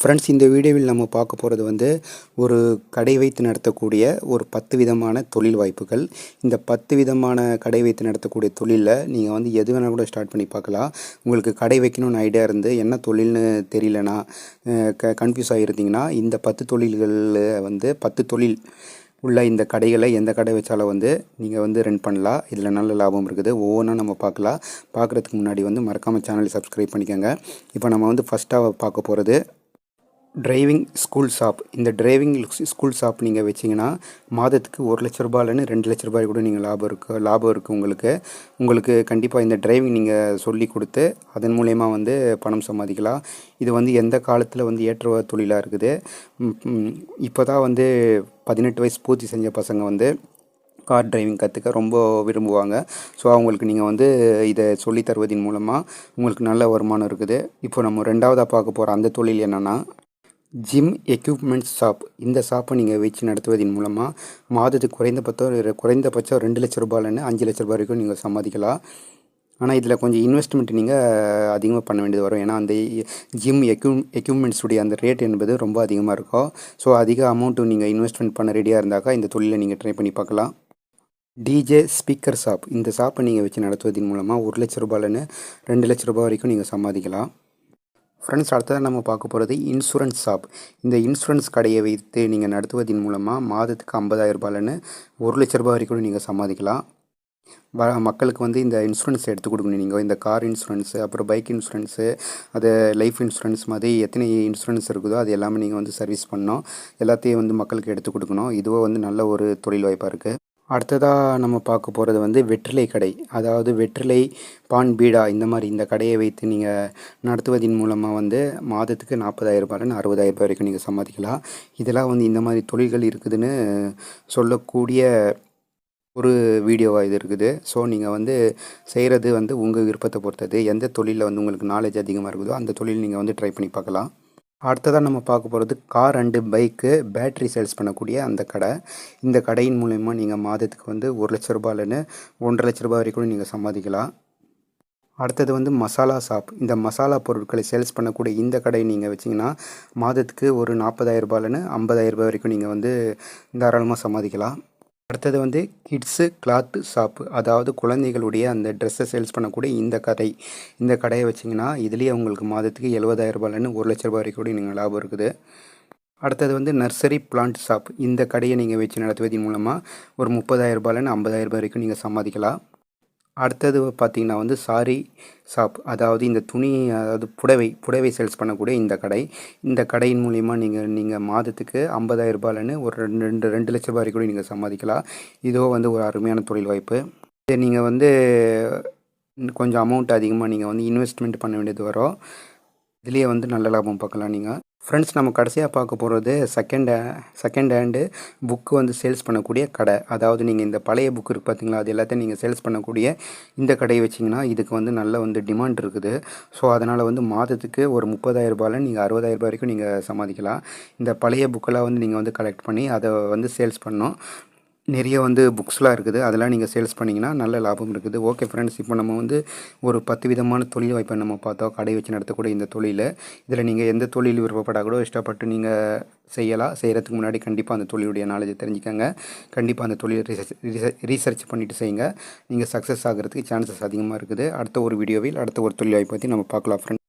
Friends இந்த வீடியோவில் நம்ம பார்க்க போகிறது வந்து ஒரு கடை வைத்து நடத்தக்கூடிய ஒரு பத்து விதமான தொழில் வாய்ப்புகள். இந்த பத்து விதமான கடை வைத்து நடத்தக்கூடிய தொழிலில் நீங்கள் வந்து எது வேணால் கூட ஸ்டார்ட் பண்ணி பார்க்கலாம். உங்களுக்கு கடை வைக்கணும்னு ஐடியா இருந்து என்ன தொழில்னு தெரியலனா க கன்ஃபியூஸ் ஆகிருந்தீங்கன்னா இந்த பத்து தொழில்களில் வந்து பத்து தொழில் உள்ள இந்த கடைகளை எந்த கடை வச்சாலும் வந்து நீங்கள் வந்து ரன் பண்ணலாம். இதில் நல்ல லாபம் இருக்குது. ஒவ்வொன்றா நம்ம பார்க்கலாம். பார்க்குறதுக்கு முன்னாடி வந்து மறக்காமல் சேனலை சப்ஸ்கிரைப் பண்ணிக்கோங்க. இப்போ நம்ம வந்து ஃபஸ்ட்டாக பார்க்க போகிறது டிரைவிங் ஸ்கூல் ஷாப் இந்த டிரைவிங் ஸ்கூல் ஷாப் நீங்கள் வச்சிங்கன்னா மாதத்துக்கு ஒரு லட்ச ரூபாயிலன்னு ரெண்டு லட்ச ரூபாய் கூட நீங்கள் லாபம் இருக்குது லாபம் இருக்குது உங்களுக்கு. உங்களுக்கு கண்டிப்பாக இந்த டிரைவிங் நீங்கள் சொல்லி கொடுத்து அதன் மூலயமா வந்து பணம் சம்பாதிக்கலாம். இது வந்து எந்த காலத்தில் வந்து ஏற்ற தொழிலாக இருக்குது? இப்போ தான் வந்து பதினெட்டு வயசு பூர்த்தி செஞ்ச பசங்க வந்து கார் டிரைவிங் கற்றுக்க ரொம்ப விரும்புவாங்க. ஸோ அவங்களுக்கு நீங்கள் வந்து இதை சொல்லி தருவதன் மூலமாக உங்களுக்கு நல்ல வருமானம் இருக்குது. இப்போ நம்ம ரெண்டாவதாக பார்க்க போகிற அந்த தொழில் என்னென்னா ஜிம் எக்யூப்மெண்ட்ஸ் ஷாப் இந்த ஷாப்பை நீங்கள் வச்சு நடத்துவதன் மூலமாக மாதத்துக்கு குறைந்தபட்சம் குறைந்தபட்சம் ரெண்டு லட்ச ரூபாயிலேருந்து அஞ்சு லட்ச ரூபாய் வரைக்கும் நீங்கள் சம்பாதிக்கலாம். ஆனால் இதில் கொஞ்சம் இன்வெஸ்ட்மெண்ட் நீங்கள் அதிகமாக பண்ண வேண்டியது வரும். ஏன்னா அந்த ஜிம் எக்யூ எக்யூப்மெண்ட்ஸுடைய அந்த ரேட் என்பது ரொம்ப அதிகமாக இருக்கும். ஸோ அதிக அமௌண்ட்டு நீங்கள் இன்வெஸ்ட்மெண்ட் பண்ண ரெடியாக இருந்தாக்கா இந்த தொழிலை நீங்கள் ட்ரை பண்ணி பார்க்கலாம். டிஜே ஸ்பீக்கர் ஷாப் இந்த ஷாப்பை நீங்கள் வச்சு நடத்துவதன் மூலமாக ஒரு லட்ச ரூபாயிலேருந்து ரெண்டு லட்ச ரூபாய் வரைக்கும் நீங்கள் சம்பாதிக்கலாம். ஃப்ரெண்ட்ஸ் அடுத்ததாக நம்ம பார்க்க போகிறது இன்சூரன்ஸ் ஷாப் இந்த இன்சூரன்ஸ் கடையை வைத்து நீங்கள் நடத்துவதன் மூலமாக மாதத்துக்கு ஐம்பதாயிரம் ரூபாயிலன்னு ஒரு லட்ச ரூபாய் வரைக்கும் நீங்கள் சம்பாதிக்கலாம். வ மக்களுக்கு வந்து இந்த இன்சூரன்ஸ் எடுத்து கொடுக்கணும் நீங்கள் இந்த கார் இன்சூரன்ஸு அப்புறம் பைக் இன்சூரன்ஸு அது லைஃப் இன்சூரன்ஸ் மாதிரி எத்தனை இன்சூரன்ஸ் இருக்குதோ அது எல்லாமே நீங்கள் வந்து சர்வீஸ் பண்ணணும். எல்லாத்தையும் வந்து மக்களுக்கு எடுத்து கொடுக்கணும். இதுவோ வந்து நல்ல ஒரு தொழில் வாய்ப்பாக இருக்குது அடுத்ததாக நம்ம பார்க்க போகிறது வந்து வெற்றிலை கடை. அதாவது வெற்றிலை பான் பீடா இந்த மாதிரி இந்த கடையை வைத்து நீங்கள் நடத்துவதன் மூலமாக வந்து மாதத்துக்கு நாற்பதாயிரம் ரூபாயிலேருந்து அறுபதாயிரம் ரூபாய் வரைக்கும் நீங்கள் சம்பாதிக்கலாம். இதெல்லாம் வந்து இந்த மாதிரி தொழில்கள் இருக்குதுன்னு சொல்லக்கூடிய ஒரு வீடியோவாக இது இருக்குது. ஸோ நீங்கள் வந்து செய்கிறது வந்து உங்கள் விருப்பத்தை பொறுத்தது. எந்த தொழிலில் வந்து உங்களுக்கு நாலேஜ் அதிகமாக இருக்குதோ அந்த தொழில் நீங்கள் வந்து ட்ரை பண்ணி பார்க்கலாம். அடுத்ததாக நம்ம பார்க்க போகிறது car and bike battery sales பண்ணக்கூடிய அந்த கடை. இந்த கடையின் மூலயமா நீங்கள் மாதத்துக்கு வந்து ஒரு லட்ச ரூபாயிலன்னு ஒன்றரை லட்ச ரூபாய் வரைக்கும் நீங்கள் சம்பாதிக்கலாம். அடுத்தது வந்து மசாலா ஷாப் இந்த மசாலா பொருட்களை சேல்ஸ் பண்ணக்கூடிய இந்த கடை நீங்கள் வச்சிங்கன்னா மாதத்துக்கு ஒரு நாற்பதாயிரம் ரூபாயிலன்னு ஐம்பதாயிரம் ரூபாய் வரைக்கும் நீங்கள் வந்து தாராளமாக சம்பாதிக்கலாம். அடுத்தது வந்து கிட்ஸு கிளாத்து ஷாப்பு. அதாவது குழந்தைகளுடைய அந்த ட்ரெஸ்ஸை சேல்ஸ் பண்ணக்கூடிய இந்த கடை. இந்த கடையை வச்சிங்கன்னா இதுலேயே உங்களுக்கு மாதத்துக்கு எழுபதாயிரம் ரூபாயிலன்னு ஒரு லட்ச ரூபாய் வரைக்கும் கூட நீங்கள் லாபம் இருக்குது. அடுத்தது வந்து நர்சரி பிளான்ட் ஷாப். இந்த கடையை நீங்கள் வச்சு நடத்துவதன் மூலமாக ஒரு முப்பதாயிரம் ரூபாயிலன்னு ஐம்பதாயிரம் ரூபாய் வரைக்கும் நீங்கள் சம்பாதிக்கலாம். அடுத்தது பார்த்திங்கன்னா வந்து சாரி ஷாப் அதாவது இந்த துணி அதாவது புடவை புடவை சேல்ஸ் பண்ணக்கூடிய இந்த கடை. இந்த கடையின் மூலிமா நீங்கள் நீங்கள் மாதத்துக்கு ஐம்பதாயிரம் ரூபாயிலன்னு ஒரு ரெண்டு ரெண்டு ரெண்டு லட்ச ரூபாய் கூட நீங்கள் சம்பாதிக்கலாம். இதோ வந்து ஒரு அருமையான தொழில் வாய்ப்பு. இது நீங்கள் வந்து கொஞ்சம் அமௌண்ட் அதிகமாக நீங்கள் வந்து இன்வெஸ்ட்மெண்ட் பண்ண வேண்டியது வரும். இதுலேயே வந்து நல்ல லாபம் பார்க்கலாம் நீங்கள் ஃப்ரெண்ட்ஸ் நம்ம கடைசியாக பார்க்க போகிறது செகண்ட் செகண்ட் ஹேண்டு புக்கு வந்து சேல்ஸ் பண்ணக்கூடிய கடை. அதாவது நீங்கள் இந்த பழைய புக்கு இருக்குது பார்த்தீங்களா அது எல்லாத்தையும் நீங்கள் சேல்ஸ் பண்ணக்கூடிய இந்த கடையை வச்சிங்கன்னா இதுக்கு வந்து நல்ல வந்து டிமாண்ட் இருக்குது. ஸோ அதனால் வந்து மாதத்துக்கு ஒரு முப்பதாயிரம் ரூபாயில் நீங்கள் அறுபதாயிரம் ரூபாய் வரைக்கும் நீங்கள் சமாளிக்கலாம் இந்த பழைய புக்கெல்லாம் வந்து நீங்கள் வந்து கலெக்ட் பண்ணி அதை வந்து சேல்ஸ் பண்ணணும். நிறைய வந்து புக்ஸ்லாம் இருக்குது. அதெல்லாம் நீங்கள் சேல்ஸ் பண்ணிங்கன்னா நல்ல லாபம் இருக்குது. ஓகே ஃப்ரெண்ட்ஸ் இப்போ நம்ம வந்து ஒரு பத்து விதமான தொழில் வாய்ப்பை நம்ம பார்த்தோம். கடை வச்சு நடத்தக்கூடிய இந்த தொழில். இதில் நீங்கள் எந்த தொழில் விருப்பப்படா கூட இஷ்டப்பட்டு நீங்கள் செய்யலாம். செய்கிறதுக்கு முன்னாடி கண்டிப்பாக அந்த தொழிலுடைய நாலேஜை தெரிஞ்சுக்கோங்க. கண்டிப்பாக அந்த தொழில் ரிசர்ச் ரீசர்ச் பண்ணிவிட்டு செய்யுங்க. நீங்கள் சக்ஸஸ் ஆகிறதுக்கு சான்சஸ் அதிகமாக இருக்குது. அடுத்த ஒரு வீடியோவில் அடுத்த ஒரு தொழில் வாய்ப்பை பற்றி நம்ம பார்க்கலாம் ஃப்ரெண்ட்